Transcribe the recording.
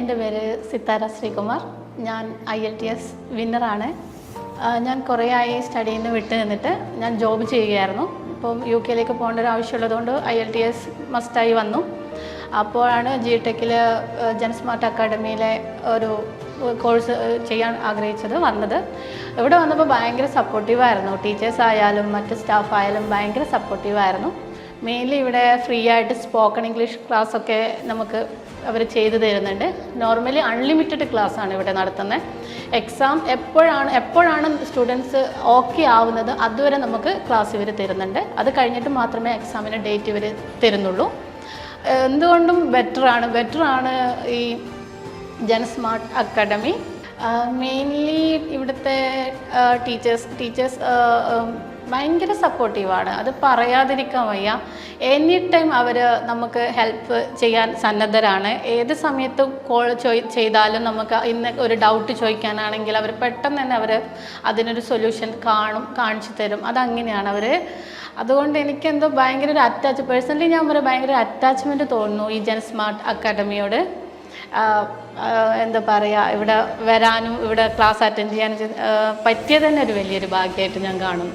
എന്റെ പേര് സിത്താര ശ്രീകുമാർ. ഞാൻ ഐ എൽ ടി എസ് വിന്നറാണ്. ഞാൻ കുറേ ആയി സ്റ്റഡിയിൽ നിന്ന് വിട്ട് നിന്നിട്ട് ഞാൻ ജോബ് ചെയ്യുകയായിരുന്നു. ഇപ്പം യു കെയിലേക്ക് പോകേണ്ട ഒരു ആവശ്യമുള്ളതുകൊണ്ട് ഐ എൽ ടി എസ് മസ്റ്റായി വന്നു. അപ്പോഴാണ് ജി ടെക്കിൽ ജനസ്മാർട്ട് അക്കാഡമിയിലെ ഒരു കോഴ്സ് ചെയ്യാൻ ആഗ്രഹിച്ചത് വന്നത്. ഇവിടെ വന്നപ്പോൾ ഭയങ്കര സപ്പോർട്ടീവായിരുന്നു ടീച്ചേഴ്സ് ആയാലും മറ്റ് സ്റ്റാഫ് ആയാലും ഭയങ്കര സപ്പോർട്ടീവായിരുന്നു മെയിൻലി ഇവിടെ ഫ്രീ ആയിട്ട് സ്പോക്കൺ ഇംഗ്ലീഷ് ക്ലാസ് ഒക്കെ നമുക്ക് അവർ ചെയ്തു തരുന്നുണ്ട്. നോർമലി അൺലിമിറ്റഡ് ക്ലാസ് ആണ് ഇവിടെ നടത്തുന്നത് എക്സാം എപ്പോഴാണ് എപ്പോഴാണ് സ്റ്റുഡൻസ് ഓക്കെ ആവുന്നത് അതുവരെ നമുക്ക് ക്ലാസ് ഇവർ തരുന്നുണ്ട്. അത് കഴിഞ്ഞിട്ട് മാത്രമേ എക്സാമിന് ഡേറ്റ് ഇവർ തരുന്നുള്ളൂ. എന്തുകൊണ്ടും ബെറ്ററാണ് ബെറ്ററാണ് ഈ ജനസ്മാർട്ട് അക്കാഡമി മെയിൻലി ഇവിടുത്തെ ടീച്ചേഴ്സ് ടീച്ചേഴ്സ് ഭയങ്കര സപ്പോർട്ടീവാണ് അത് പറയാതിരിക്കാൻ വയ്യ. എനി ടൈം അവർ നമുക്ക് ഹെൽപ്പ് ചെയ്യാൻ സന്നദ്ധരാണ്. ഏത് സമയത്ത് കോൾ ചെയ്താലും നമുക്ക് ഇന്ന് ഒരു ഡൗട്ട് ചോദിക്കാനാണെങ്കിൽ അവർ പെട്ടെന്ന് തന്നെ അവർ അതിനൊരു സൊല്യൂഷൻ കാണും കാണിച്ചു തരും. അതങ്ങനെയാണ് അവർ അതുകൊണ്ട് എനിക്കെന്തോ ഭയങ്കര ഒരു അറ്റാച്ച് പേഴ്സണലി ഞാൻ പറയും ഭയങ്കര അറ്റാച്ച്മെന്റ് തോന്നുന്നു ഈ ജനസ്മാർട്ട് അക്കാഡമിയോട് ആഹ് ആഹ് എന്താ പറയുക ഇവിടെ വരാനും ഇവിടെ ക്ലാസ് അറ്റൻഡ് ചെയ്യാനും പറ്റിയത് തന്നെ ഒരു വലിയൊരു ഭാഗ്യമായിട്ട് ഞാൻ കാണുന്നു.